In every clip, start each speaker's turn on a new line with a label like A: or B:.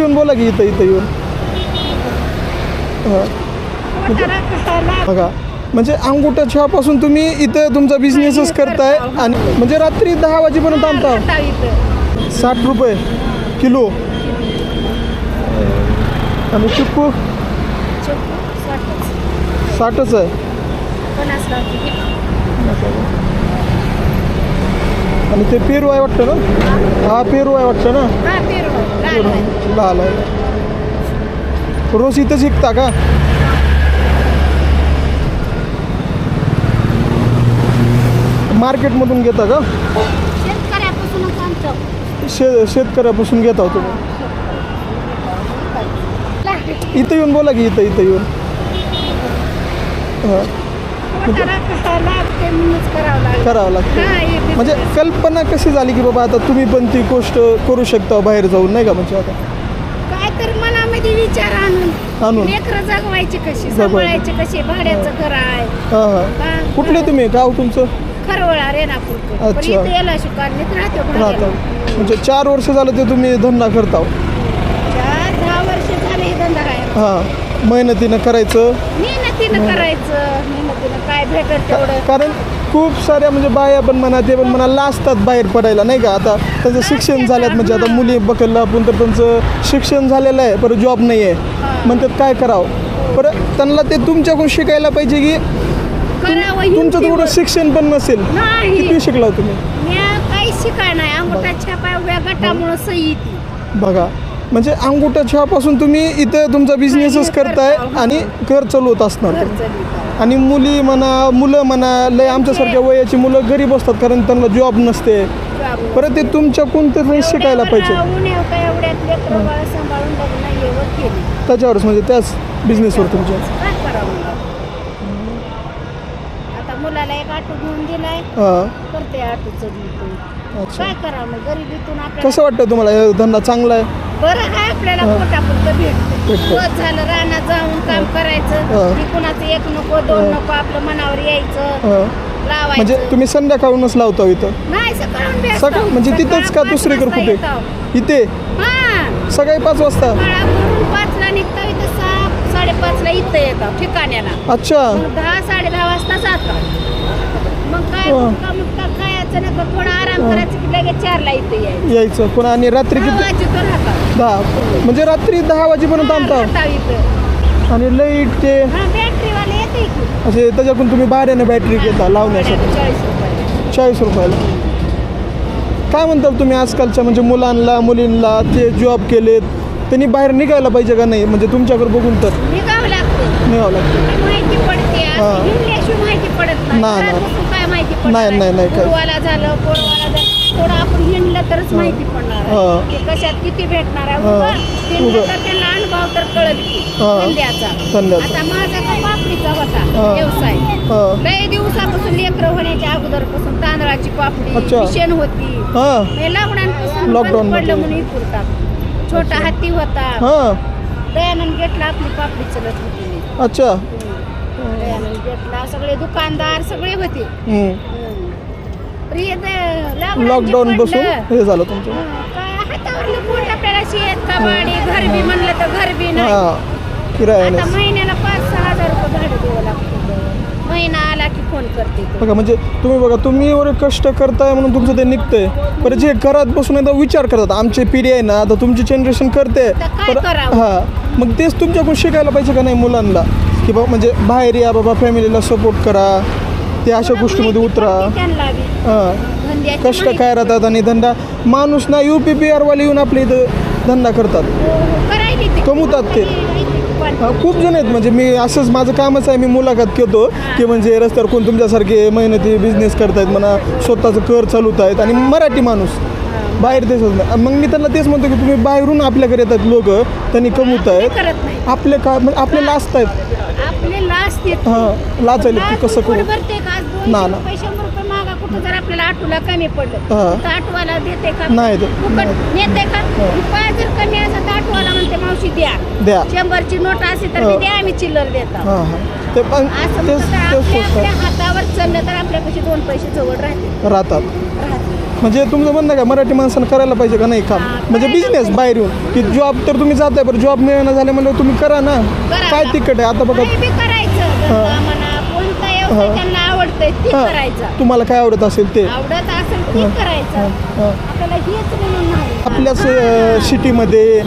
A: येऊन बोला की इथं इथं येऊन. हां. बघा म्हणजे अंगुठा चहापासून तुम्ही इथं तुमचा बिझनेसच करताय आणि म्हणजे रात्री दहा वाजेपर्यंत आणता साठ रुपये किलो. आणि चिक्कू साठच. आहे. आणि ते पेरू आहे वाटतं ना? हा पेरू आहे वाटतं ना? लाल आहे. रोज इथं शिकता का? मार्केटमधून घेता का? शे शेतकऱ्यापासून घेता तुम्ही. इथं येऊन बोला की इथं इथं येऊन. हां.
B: करावं लागतं.
A: म्हणजे कल्पना कशी झाली की बाबा आता तुम्ही पण ती गोष्ट करू शकता बाहेर जाऊन नाही का? म्हणजे आता
B: काय तर मनामध्ये विचार आणून
A: आणून.
B: लेकरं जगवायची कशी. सांभाळायची कशी भाड्याचं घर आहे.
A: कुठले तुम्ही? गाव तुमचं?
B: खरवळा रेणापूर
A: अच्छा.
B: याला राहतो.
A: म्हणजे चार वर्ष झालं ते तुम्ही धंदा करता
B: चार दहा वर्ष झाले हे धंदा काय
A: हां. मेहनतीनं करायचं.
B: मेहनतीनं करायचं काय भेटत तेवढं?
A: कारण खूप साऱ्या म्हणजे बाया पण म्हणा ते पण म्हणा लाजतात बाहेर पडायला नाही का? आता त्यांचं शिक्षण झाल्यात म्हणजे आता मुली बघायला आपण तर त्यांचं शिक्षण झालेलं आहे परत जॉब नाही आहे. म्हणतात काय करावं? परत त्यांना ते तुमच्याकडून शिकायला पाहिजे की
B: करावं
A: तुमचं तेवढं. शिक्षण पण नसेल.
B: नाही.
A: किती शिकला तुम्ही?
B: मी काही शिकाय नाही. अंगठा छापा सही
A: बघा म्हणजे अंगुठा चहापासून तुम्ही इथं तुमचा बिझनेसच करताय आणि घर चालवत असणार. आणि मुली म्हणा मुलं म्हणा लय आमच्यासारख्या वयाची मुलं गरीब असतात कारण त्यांना जॉब नसते. परत ते तुमच्या कोणतरी शिकायला पाहिजे. त्याच्यावरच म्हणजे त्याच बिझनेसवर तुमच्या.
B: मुलाला एक ऑटो घेऊन दिलाय.
A: हां.
B: करते ऑटोचं काय करावं
A: कसं वाटतं तुम्हाला? धंदा चांगला आहे?
B: बरं काय आपल्याला पोटापुरतं भेटतं.
A: भेटतं.
B: रोज झालं रानात जाऊन काम करायचं.
A: हा.
B: की कुणाचं एक नको दोन नको आपलं मनावर यायचं.
A: हां. म्हणजे
B: लावायचं.
A: तुम्ही संध्याकाळूनच लावता इथं?
B: नाही सकाळून भेटतं.
A: सकाळ म्हणजे तिथंच का
B: सकाळ
A: दुसरीकडे कुठे?
B: येतो.
A: इथे?
B: हा.
A: सकाळी पाच वाजता?
B: पाचला निघतो इथं सहा साडेपाचला इथं येतो ठिकाण्याला.
A: अच्छा.
B: मग दहा साडे दहा वाजता जातात मग काय
A: हा.
B: काय नका थोडा आराम करायचं की लगेच चारला इथं यायचं.
A: यायचं पुन्हा आणि रात्री किती
B: आवाज येतो राहतात.
A: दहा म्हणजे रात्री दहा वाजेपर्यंत
B: राहतात इथं.
A: आणि लाइट ते
B: हा बॅटरीवाले येते की
A: असे त्याच्याकडून तुम्ही भाड्याने बॅटरी घेता लावण्यासाठी.
B: चाळीस रुपये
A: चाळीस रुपयाला. काय म्हणतात तुम्ही आजकालच्या म्हणजे मुलांना मुलींना ते जॉब केलेत त्यांनी बाहेर निघायला पाहिजे का नाही? म्हणजे तुमच्याकडे बघून तर.
B: निघावं लागतं.
A: निघावं लागतं.
B: माहिती पडते.
A: हा.
B: असं हिंडल्याशिवाय माहिती पडत नाही.
A: नाही,
B: घरात
A: नाही.
B: बसून काय माहिती
A: नाही, नाही, नाही, काय.
B: पोरवाला झालं पोरवाला झालं थोडं आपण हिंडलं तरच माहिती पडणार. आहे की कशात किती भेटणार आहे
A: हा.
B: उगा हिंडलं
A: उगा.
B: तर त्यांना अनुभव तर कळल की
A: हा.
B: धंद्याचा
A: धंद्याचा.
B: आता माझा तो पापडीचा होता
A: हा.
B: व्यवसाय
A: हां
B: लय दिवसापासून लेकरं होण्याच्या अगोदरपासून तांदळाची पापडी
A: अच्छा.
B: मिशन होती
A: हां
B: हे लॉकडाऊन
A: Lockdown
B: पडलं
A: मध्ये.
B: म्हणून इकडतात छोटा हत्ती होता
A: हां
B: दयानंद गेटला आपली पापडी चलत होती मी.
A: अच्छा
B: सगळे दुकानदार सगळे होते.
A: लॉकडाऊन बसून हे झालं तुमचं.
B: काय हातावरलं पोट आपल्याला शेत कबाडी घर बी म्हणलं तर घर बी नाही.
A: किरायाने
B: आता महिन्याला पाच सहा हजार रुपये भाडं द्यावं लागतं. महिना आला की फोन करते तो.
A: बघा म्हणजे तुम्ही बघा तुम्ही एवढे कष्ट करताय म्हणून तुमचं ते निघतंय. पण जे घरात बसून एकदा विचार करतात आमची पिढी आहे ना आता तुमची जनरेशन करते? हां मग तेच तुमच्याकडून शिकायला पाहिजे का नाही मुलांना? की बाबा म्हणजे बाहेर या बाबा फॅमिलीला सपोर्ट करा. ते अशा गोष्टीमध्ये उतरा. हां. कष्ट काय राहतात आणि धंदा? माणूस ना यू पी पी आरवाले येऊन आपल्या इथं धंदा करतात.
B: हो, हो.
A: कमवतात ते. खूप जण आहेत. म्हणजे मी असंच माझं कामच आहे मी मुलाखत घेतो की म्हणजे रस्त्यावर कोण तुमच्यासारखे मेहनती बिझनेस करतायत म्हणा स्वतःचं कर चालवत आहेत आणि मराठी माणूस. बाहेर देशात. मग मी त्यांना तेच म्हणतो की तुम्ही बाहेरून आपल्याकडे येतात लोक त्यांनी कमवत आहेत
B: नाही.
A: आपले का म्हणजे आपले लाजत आहेत.
B: आपले लास्ट येते
A: हां लाचायले की कसं करू?
B: भरते का? आज
A: ना,
B: दोनशे
A: ना.
B: रुपये शंभर रुपये मागा. कुठं जर आपल्याला आठवला कमी पडलं.
A: हा.
B: तर आठवाला देते का?
A: नाही देत.
B: फुकट नेते का? रुपया जर कमी तर आठवाला म्हणते मावशी द्या.
A: द्या.
B: शंभरची नोट असेल तर
A: हा.
B: मी द्या आम्ही चिल्लर देतो.
A: हां हां. ते पण
B: असं
A: तेच
B: म्हणतं तर
A: तेच
B: आपल्या
A: गोष्ट
B: आपल्या
A: आहे.
B: हातावर चाललं तर आपल्यापाशी दोन पैसे जवळ राहते
A: राहतात.
B: राहते
A: म्हणजे तुमचं म्हणणं काय मराठी माणसानं करायला पाहिजे का नाही काम? म्हणजे बिझनेस बाहेर येऊन की जॉब तर तुम्ही जाताय बरं जॉब मिळणं झालं म्हणजे तुम्ही करा ना.
B: करा
A: काय
B: ना.
A: तिकट आहे? आता बघा.
B: काही बी करायचं धंदा म्हणा कोणता व्यवसाय. त्यांना आवडतंय ते
A: हा,
B: करायचं.
A: तुम्हाला काय आवडत असेल ते.
B: आवडत असेल ते करायचं.
A: हा.
B: आपल्याला हेच म्हणून नाही
A: आपल्याच सिटीमध्ये.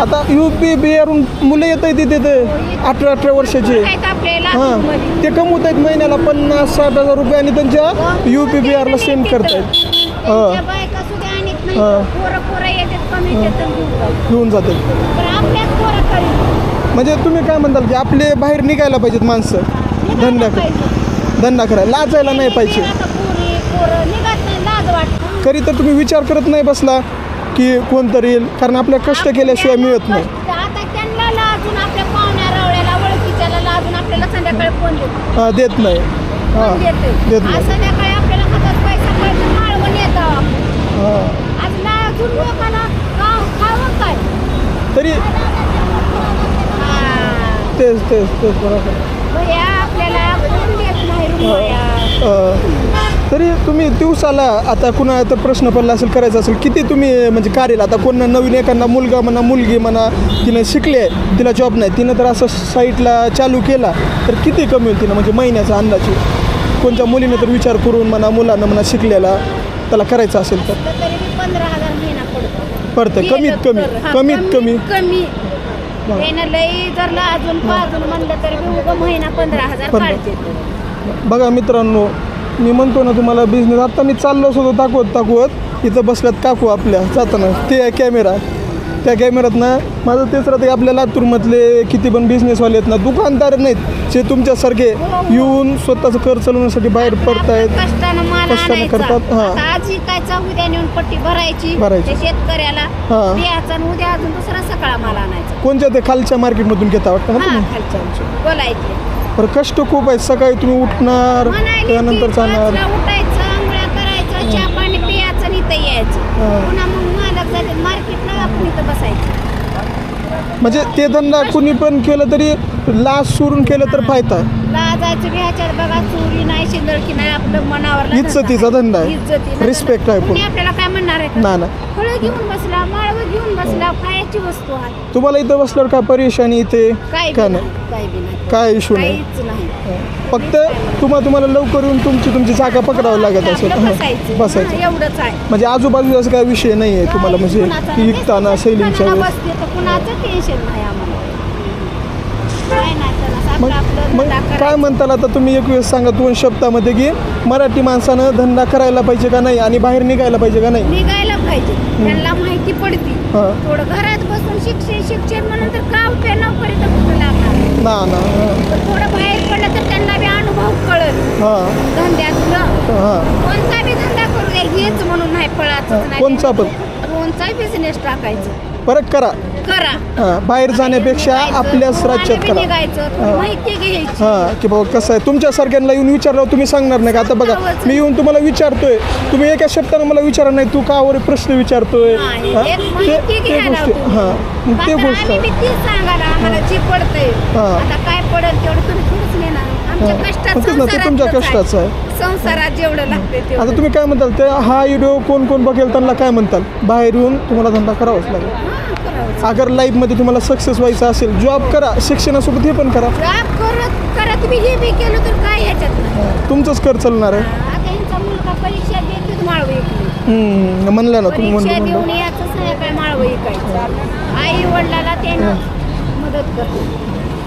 A: आता यू पी बिहारून मुलं येत आहेत तिथे अठरा अठरा वर्षाचे. हां. ते कमवत आहेत महिन्याला पन्नास साठ हजार रुपये आणि त्यांच्या यू पी बिहारला सेंड करतायत. हा.
B: घेऊन करीत
A: म्हणजे तुम्ही काय म्हणताल की आपले बाहेर निघायला पाहिजेत माणसं? धंदा धंदा करायला. लाजायला नाही पाहिजे
B: आता पोरी पोरं निघत नाही लाज
A: कधी तर तुम्ही विचार करत नाही बसला की कोणतरी येईल कारण आपल्या कष्ट केल्याशिवाय मिळत नाही. हा, देत नाही. हां
B: देते
A: नाही. तरी. तेच तेच तेच बरोबर. तरी तुम्ही दिवसाला आता कुणा तर प्रश्न पडला असेल करायचा असेल किती तुम्ही म्हणजे कार्यला आता कोण नवीन एखादा मुलगा म्हणा मुलगी म्हणा तिनं शिकले तिला जॉब नाही तिनं तर असं साईटला चालू केला तर किती कमी होईल तिनं म्हणजे महिन्याचा अंदाजे? कोणत्या मुलीनं तर विचार करून म्हणा मुलांना म्हणा शिकलेला त्याला करायचं असेल तर?
B: पडतो.
A: कमीत कमी कमीत कमी
B: कमी. म्हणलं तर महिना पंधरा हजार
A: बघा मित्रांनो मी म्हणतो ना तुम्हाला बिझनेस आता मी चाललो होतो दाखवत दाखवत. इथं बसल्यात काकू आपल्या जाताना. ते आहे कॅमेरा त्या कॅमेऱ्यात ना माझं तेच राहतं की आपल्या लातूरमधले किती पण बिझनेसवाले आहेत ना दुकानदार नाहीत. जे तुमच्यासारखे येऊन स्वतःचं कर चालवण्यासाठी बाहेर पडतायत
B: कष्टानं.
A: करतात, हा.
B: भरायची.
A: भरायची.
B: शेतकऱ्याला
A: हा.
B: बियाचा आणि उद्या अजून दुसरा सकाळ माल आणायचा.
A: कोणत्या ते खालच्या मार्केटमधून घेता वाटतं ना
B: बोलायचे.
A: बरं कष्ट खूप आहेत. सकाळी तुम्ही उठणार
B: म्हणायले
A: त्यानंतर जाणार.
B: पाचला उठायचं आंघोळ्या करायचं चहा पाणी प्यायचं आणि इथं यायचं.
A: हा.
B: पुन्हा मग मालक जाते मार्केटला आपण इथं बसायचं.
A: म्हणजे ते धंदा कुणी पण केलं तरी लाच सोडून केलं तर फायदा. आहे
B: लाजायचं ह्याच्यात बघा चोरी नाही शिंदळकी नाही आपलं मनावर
A: इज्जतीचा धंदा आहे. Respect आहे. पूर्ण.
B: आपल्याला काय म्हणणार आहे?
A: ना ना
B: फळं घेऊन बसला माळवं घेऊन बसला खायची वस्तू आहे.
A: तुम्हाला इथं बसल्यावर काय परेशानी इथे
B: काय
A: नाही?
B: काय बी नाही.
A: काय इशू नाही.
B: काहीच नाही.
A: फक्त तुम्हाला तुम्हाला लवकर येऊन तुमची तुमची जागा पकडावं लागत असेल
B: आपलं
A: हं,
B: बसायचं. हं, एवढंच आहे.
A: म्हणजे आजूबाजूला असं काय विषय नाही आहे तुम्हाला. म्हणजे
B: कुणाचा
A: की
B: नाही.
A: विकताना सेलिंगच्या
B: कुणाला
A: वेळेस
B: बसते तर कुणाचं टेन्शन नाही आम्हाला. काय नाही तर असं
A: मग मग काय. म्हणताल आता तुम्ही एक वेळेस सांगा दोन शब्दामध्ये की मराठी माणसानं धंदा करायला पाहिजे का नाही आणि बाहेर निघायला पाहिजे का नाही?
B: निघायला पाहिजे. त्यांना माहिती पडती.
A: हां.
B: थोडं घरात बसून शिक्षण शिक्षण म्हणून तर का उपयोग नोकरी तर कुठं लागणार
A: ना ना
B: पण थोडं बाहेर पडलं तर त्यांना बी अनुभव कळल.
A: हां.
B: धंद्यातलं.
A: हां.
B: कोणता बी धंदा करू द्या हेच म्हणून नाही फळाचं नाही.
A: कोणचा पण?
B: कोणचा बिझनेस टाकायचं.
A: परत करा.
B: करा.
A: हां बाहेर जाण्यापेक्षा आपल्याच राज्यात करा.
B: निघायचं.
A: हां.
B: माहिती घ्यायची
A: हां की बाबा कसं आहे तुमच्यासारख्यांना येऊन विचारल्यावर तुम्ही सांगणार नाही का? आता बघा मी येऊन तुम्हाला विचारतोय. तुम्ही एका शब्दानं मला विचारणार नाही तू का वर प्रश्न विचारतोय?
B: नाही,
A: हां?
B: एक
A: ते
B: माहिती
A: ते
B: घ्यायला
A: गोष्टी
B: तुम्ही.
A: हां मग ते
B: आता
A: गोष्ट.
B: आम्ही बी तीच सांगायला आम्हाला जे पडतंय.
A: हां.
B: आता काय पडेल तेवढं तुम्ही थोडंच नेणार. आमच्या
A: हां.
B: कष्टात
A: मग तेच ना, ते तुमच्या कष्टाचं आहे.
B: संसारात जेवढं लागते
A: आता
B: तेवढं
A: तुम्ही काय म्हणताल? ते हा व्हिडिओ कोण कोण बघेल त्यांना काय म्हणताल? बाहेर येऊन तुम्हाला धंदा करावाच लागेल. अगर लाईफमध्ये तुम्हाला सक्सेस व्हायचं असेल जॉब करा शिक्षणासोबत हे पण करा.
B: जॉब करत करत बी हे बी केलं तर काय ह्याच्यात नाही.
A: तुमचंच कर चालणार आहे.
B: आता यांचा मुलगा परीक्षा देते माळव ऐकली
A: हम्म, म्हणलं ना तुम्ही
B: परीक्षा
A: म्हणलं
B: देऊन
A: म्हणलं
B: याचं संध्याकाळी माळव ऐकायचं आई वडिलाला त्यानं मदत करतो.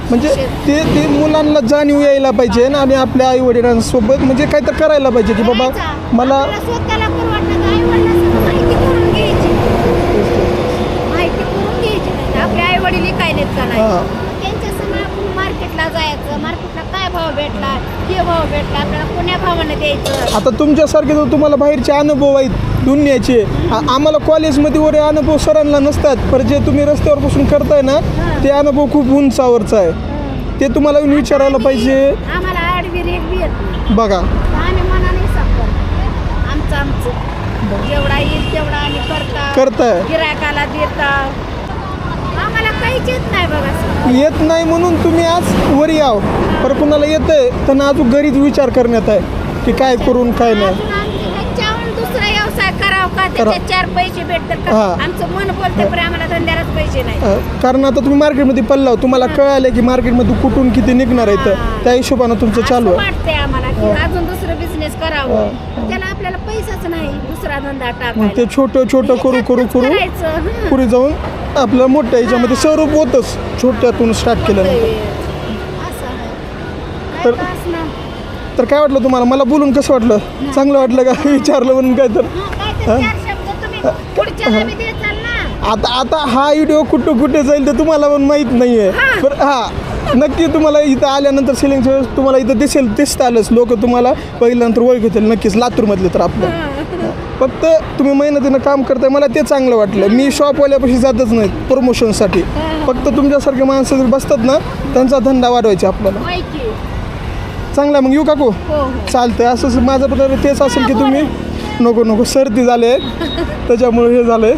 A: म्हणजे ते ते मुलांना जाणीव यायला पाहिजे ना आणि आपल्या आई वडिलांसोबत म्हणजे काहीतरी करायला पाहिजे की बाबा. मला
B: स्वतःला आई माहिती करून घ्यायची माहिती करून घ्यायची नाही आपले आई वडील काय नाहीत का नाही
A: हां.
B: त्यांच्या संग आपण मार्केटला जायचं मार्केटला काय भाव भेटला हे भाव भेटला आपल्याला कोण्या भावाने द्यायचं
A: आता तुमच्यासारखे जर तुम्हाला बाहेरचे अनुभव आहेत दुनियाचे आम्हाला कॉलेजमध्ये वगैरे अनुभव सरांना नसतात पण जे तुम्ही रस्त्यावर बसून करताय ना ते अनुभव खूप उंचावरचा आहे. ते तुम्हाला येऊन विचारायला पाहिजे.
B: आम्हाला आडवी रेग बी येत नाही.
A: बघा.
B: आम्ही मनाने सांगतो. आमचं आमचं. जेवढा येईल तेवढा आम्ही करता.
A: करताय.
B: गिरायकाला देता. आम्हाला काहीच येत नाही बघा सर.
A: येत नाही म्हणून तुम्ही आज वर याव पर कुणाला येतंय त्यांना अजून घरीच विचार करण्यात आहे. की काय करून काय नाही.
B: दुसरा का? त्याच्यात चार पैसे भेटतात का?
A: हा.
B: आमचं मन बोलते पण आम्हाला धंद्यालाच पैसे नाही
A: अ, कारण आता तुम्ही मार्केटमध्ये पल्लाव तुम्हाला कळालं की मार्केटमध्ये कुठून किती निघणार आहे तर. त्या हिशोबानं तुमचं चालू आहे.
B: वाटतंय आम्हाला की. अजून दुसरं बिझनेस करावं. त्याला आपल्याला पैसाच नाही दुसरा धंदा
A: मग
B: टाकायला.
A: ते छोटं छोटं करू करू करू
B: करायचं, हं.
A: पुढे जाऊन आपलं मोठ्या ह्याच्यामध्ये स्वरूप होतंच. छोट्यातून स्टार्ट
B: असं आहे.
A: तर-. तर काय वाटलं तुम्हाला? मला बोलून कसं वाटलं? चांगलं वाटलं का? विचारलं म्हणून काय तर? आता आता हा व्हिडिओ कुठं कुठे जाईल ते तुम्हाला पण माहीत नाही आहे
B: हा.
A: बरं हा. नक्की तुम्हाला इथं आल्यानंतर वेळेस तुम्हाला इथं दिसेल दिसतं आलंच. लोक तुम्हाला पहिल्यानंतर ओळख होतील नक्कीच लातूरमधले तर आपलं. फक्त तुम्ही मेहनतीनं काम करताय मला ते चांगलं वाटलं. मी शॉपवाल्यापाशी जातच नाही प्रमोशनसाठी फक्त तुमच्यासारखे माणसं जर बसतात ना त्यांचा धंदा वाढवायचा आपल्याला. चांगला मग येऊ काकू?
B: हो हो.
A: चालतंय. असंच माझं पण तेच असेल की तुम्ही. नको नको. सर्दी झाले त्याच्यामुळे हे झालंय.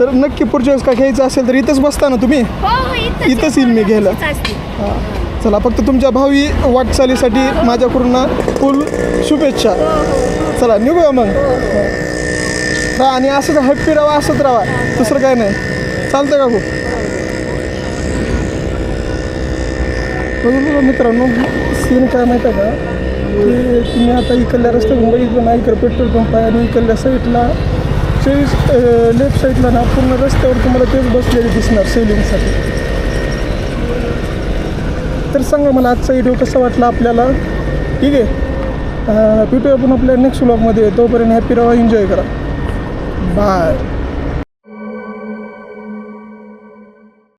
A: तर नक्की पुढच्या वेळेस काय घ्यायचं असेल तर इथंच बसता ना तुम्ही?
B: हो इथंच
A: येईल मी घ्यायला. हा. चला फक्त तुमच्या भावी वाटचालीसाठी माझ्याकडून ना फुल शुभेच्छा. चला निघूया मग. हा आणि असंच हॅप्पी राहा असंच राहा. दुसरं काय नाही. चालतंय काकू. बघू बघा मित्रांनो सीन काय माहिती आहे का? की तुम्ही आता इकडल्या रस्त्यातून बघितलं ना इकडं पेट्रोल पंप आहे आणि इकडल्या साईडला चोवीस लेफ्ट साईडला ना पूर्ण रस्त्यावर तुम्हाला तेच बसलेले दिसणार सेलिंगसाठी तर सांगा मला आजचा व्हिडिओ कसा वाटला आपल्याला? ठीक आहे? भेटूया आपण आपल्या नेक्स्ट व्लॉगमध्ये तोपर्यंत हॅपी राहा एन्जॉय करा. बाय